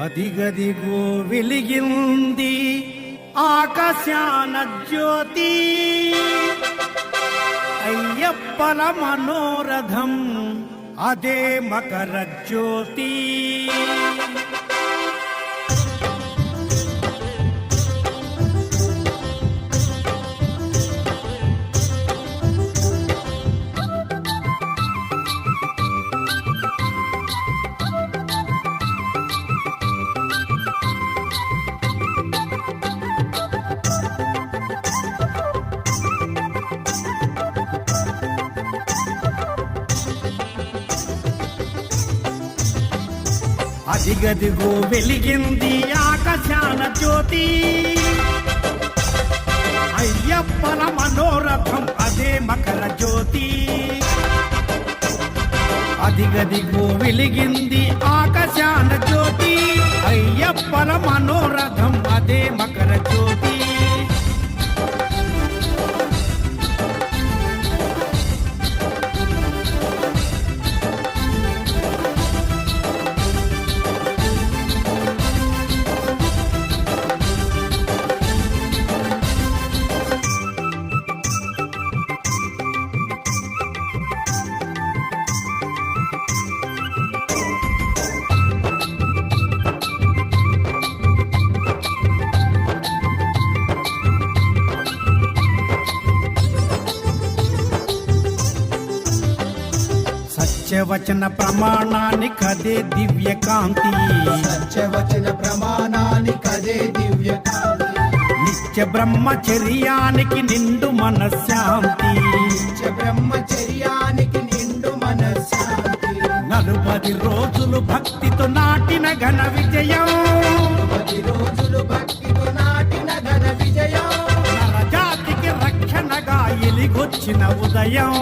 అదిగదిగో వెలిగింది ఆకాశాన జ్యోతి. అయ్యప్పల మనోరథం అదే మకర జ్యోతి. అదిగదిగో వెలిగింది ఆకాశాన జ్యోతి. అయ్యప్పల మనోరథం అదే మకర జ్యోతి. అదిగదిగో వెలిగింది ఆకాశాన జ్యోతి. అయ్యప్పల మనో సత్యవచన ప్రమాణానికి అదే దివ్య కాంతి. సత్యవచన ప్రమాణానికదే దివ్య కాంతి. నిత్య బ్రహ్మచర్యానికి నిండు మనశ్శాంతి. నిత్య బ్రహ్మచర్యానికి నిండు మనశ్శాంతి. నలుపది రోజులు భక్తితో నాటిన ఘన విజయం. పది రోజులు భక్తితో నాటిన ఘన విజయం. నరజాతికి రక్షణగా ఎలిగొచ్చిన ఉదయం.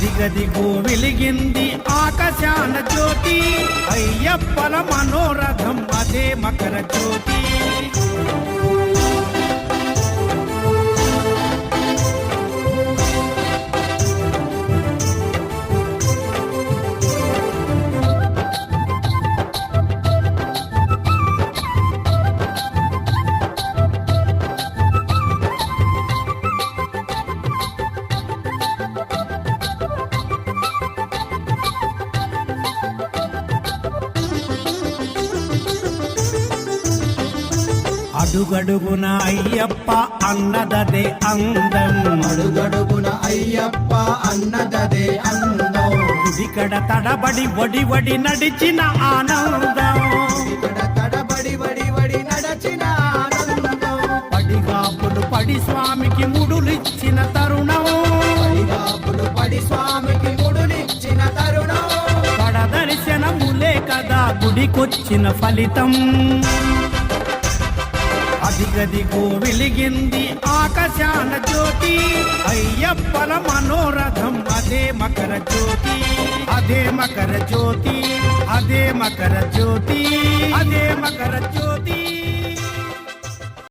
దిగదిగో వెలిగింది ఆకాశాన జ్యోతి. అయ్యప్పల మనోరథం అదే మకర జ్యోతి. అడుగడుగున అయ్యప్ప అన్నదదే అందం. అడుగడుగున అయ్యప్ప అన్నదదే అందం. ఇక్కడ తడబడి వడి వడి నడిచిన ఆనందం. ఇక్కడ తడబడి వడి వడి నడచిన ఆనందం. పడిగాపులు పడి స్వామికి ముడులిచ్చిన తరుణం. పడిగాపులు పడి స్వామికి ముడులిచ్చిన తరుణం. పడ దర్శనములే కదా గుడికొచ్చిన ఫలితం. దిగదిగో వెలిగింది ఆకాశాన జ్యోతి. అయ్యప్పల మనోరథం అదే మకర జ్యోతి. అదే మకర జ్యోతి అదే మకర జ్యోతి అదే మకర జ్యోతి.